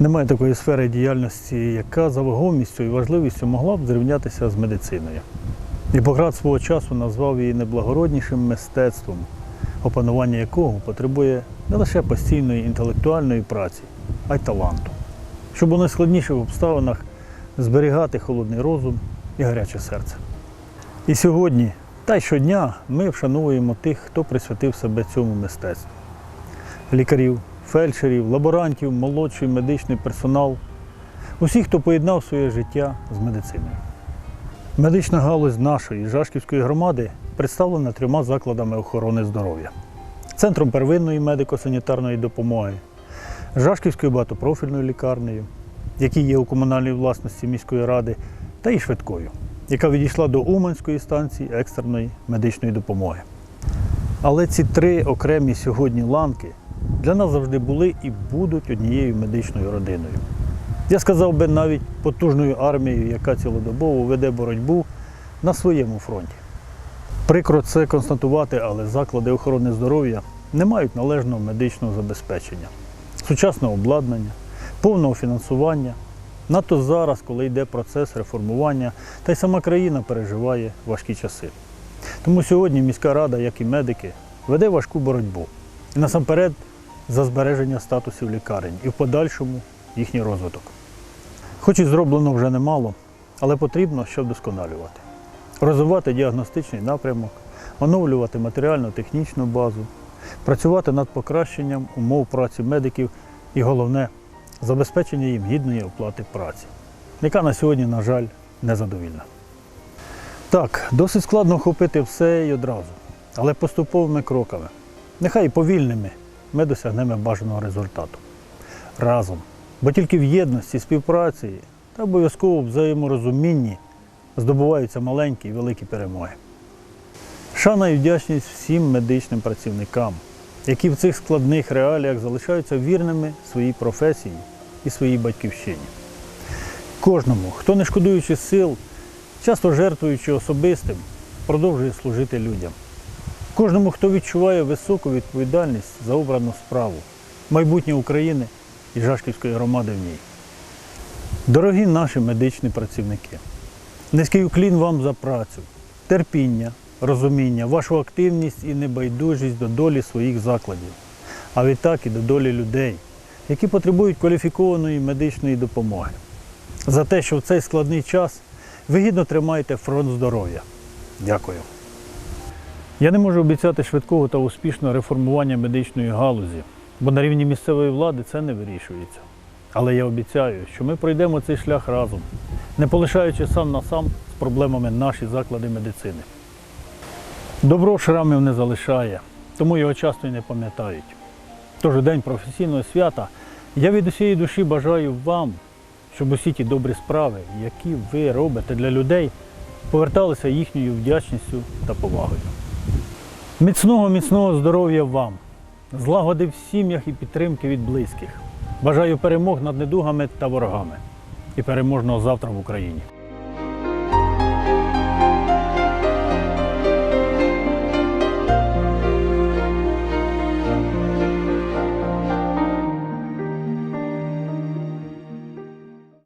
Немає такої сфери діяльності, яка за вагомістю і важливістю могла б зрівнятися з медициною. Гіппократ свого часу назвав її неблагороднішим мистецтвом, опанування якого потребує не лише постійної інтелектуальної праці, а й таланту, щоб у найскладніших обставинах зберігати холодний розум і гаряче серце. І сьогодні, та й щодня, ми вшановуємо тих, хто присвятив себе цьому мистецтву. Лікарів, фельдшерів, лаборантів, молодший медичний персонал, усіх, хто поєднав своє життя з медициною. Медична галузь нашої Жашківської громади представлена трьома закладами охорони здоров'я: центром первинної медико-санітарної допомоги, Жашківською багатопрофільною лікарнею, які є у комунальній власності міської ради, та і швидкою, яка відійшла до Уманської станції екстреної медичної допомоги. Але ці три окремі сьогодні ланки для нас завжди були і будуть однією медичною родиною. Я сказав би навіть потужною армією, яка цілодобово веде боротьбу на своєму фронті. Прикро це констатувати, але заклади охорони здоров'я не мають належного медичного забезпечення, сучасного обладнання, повного фінансування. Надто зараз, коли йде процес реформування, та й сама країна переживає важкі часи. Тому сьогодні міська рада, як і медики, веде важку боротьбу. І насамперед за збереження статусів лікарень і в подальшому їхній розвиток. Хоч і зроблено вже немало, але потрібно ще вдосконалювати. Розвивати діагностичний напрямок, оновлювати матеріально-технічну базу, працювати над покращенням умов праці медиків і головне забезпечення їм гідної оплати праці, яка на сьогодні, на жаль, незадовільна. Так, досить складно охопити все і одразу, але поступовими кроками, нехай повільними, ми досягнемо бажаного результату. Разом. Бо тільки в єдності, співпраці та обов'язково взаєморозумінні здобуваються маленькі і великі перемоги. Шана і вдячність всім медичним працівникам, які в цих складних реаліях залишаються вірними своїй професії і своїй батьківщині. Кожному, хто не шкодуючи сил, часто жертвуючи особистим, продовжує служити людям. Кожному, хто відчуває високу відповідальність за обрану справу, майбутнє України і Жашківської громади в ній. Дорогі наші медичні працівники, низький уклін вам за працю, терпіння, розуміння, вашу активність і небайдужість до долі своїх закладів, а відтак і до долі людей, які потребують кваліфікованої медичної допомоги. За те, що в цей складний час ви гідно тримаєте фронт здоров'я. Дякую. Я не можу обіцяти швидкого та успішного реформування медичної галузі, бо на рівні місцевої влади це не вирішується. Але я обіцяю, що ми пройдемо цей шлях разом, не полишаючи сам на сам з проблемами наші заклади медицини. Добро шрамів не залишає, тому його часто й не пам'ятають. Тож у день професійного свята я від усієї душі бажаю вам, щоб усі ті добрі справи, які ви робите для людей, поверталися їхньою вдячністю та повагою. Міцного, міцного здоров'я вам, злагоди в сім'ях і підтримки від близьких. Бажаю перемог над недугами та ворогами і переможного завтра в Україні.